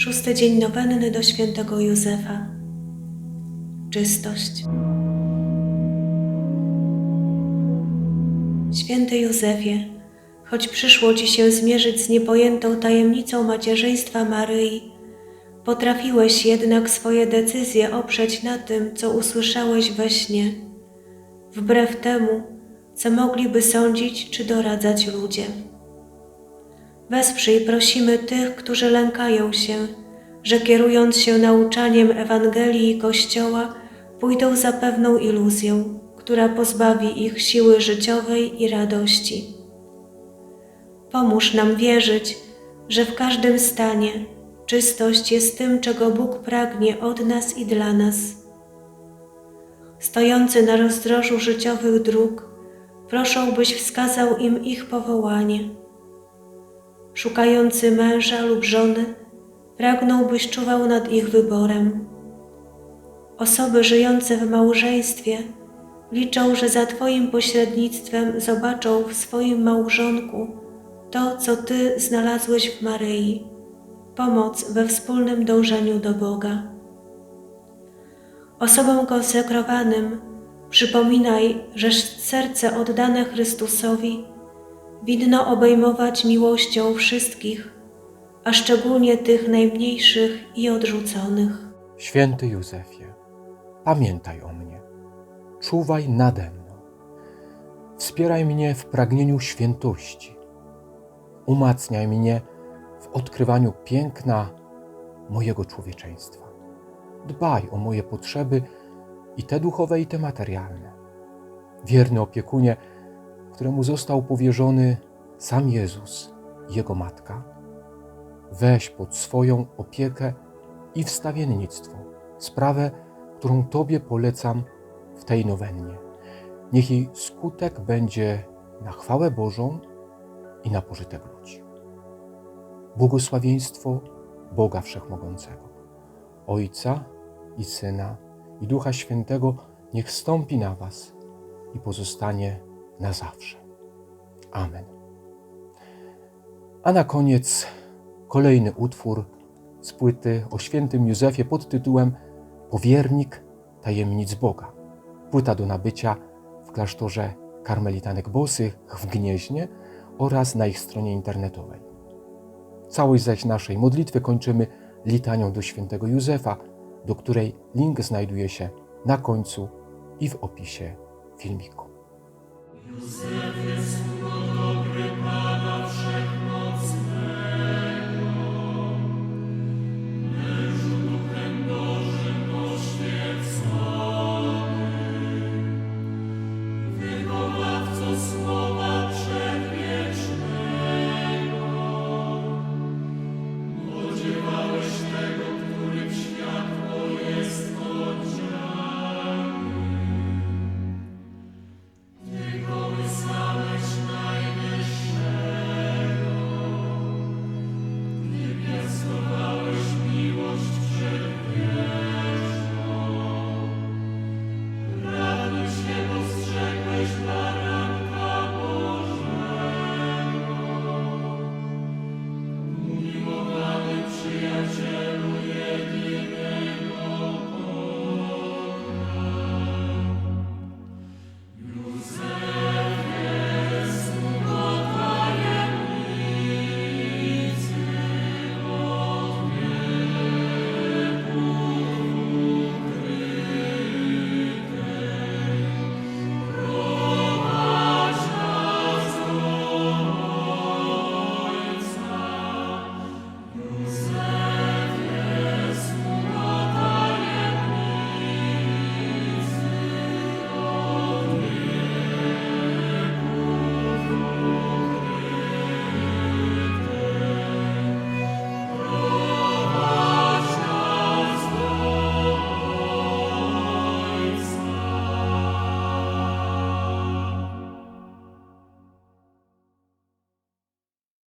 Szósty dzień nowenny do świętego Józefa. Czystość. Święty Józefie, choć przyszło Ci się zmierzyć z niepojętą tajemnicą macierzyństwa Maryi, potrafiłeś jednak swoje decyzje oprzeć na tym, co usłyszałeś we śnie, wbrew temu, co mogliby sądzić czy doradzać ludzie. Wesprzyj prosimy tych, którzy lękają się, że kierując się nauczaniem Ewangelii i Kościoła, pójdą za pewną iluzją, która pozbawi ich siły życiowej i radości. Pomóż nam wierzyć, że w każdym stanie czystość jest tym, czego Bóg pragnie od nas i dla nas. Stojący na rozdrożu życiowych dróg, proszę, byś wskazał im ich powołanie. Szukający męża lub żony, pragną, byś czuwał nad ich wyborem. Osoby żyjące w małżeństwie liczą, że za Twoim pośrednictwem zobaczą w swoim małżonku to, co Ty znalazłeś w Maryi pomoc we wspólnym dążeniu do Boga. Osobom konsekrowanym przypominaj, że serce oddane Chrystusowi winno obejmować miłością wszystkich, a szczególnie tych najmniejszych i odrzuconych. Święty Józefie, pamiętaj o mnie, czuwaj nade mną, wspieraj mnie w pragnieniu świętości, umacniaj mnie w odkrywaniu piękna mojego człowieczeństwa. Dbaj o moje potrzeby i te duchowe, i te materialne. Wierny opiekunie, któremu został powierzony sam Jezus Jego Matka, weź pod swoją opiekę i wstawiennictwo sprawę, którą Tobie polecam w tej nowennie. Niech jej skutek będzie na chwałę Bożą i na pożytek ludzi. Błogosławieństwo Boga Wszechmogącego, Ojca i Syna i Ducha Świętego niech stąpi na Was i pozostanie na zawsze. Amen. A na koniec kolejny utwór z płyty o świętym Józefie pod tytułem Powiernik tajemnic Boga. Płyta do nabycia w klasztorze karmelitanek bosych w Gnieźnie oraz na ich stronie internetowej. Całość zaś naszej modlitwy kończymy litanią do świętego Józefa, do której link znajduje się na końcu i w opisie filmiku. Юсеф, Ісус,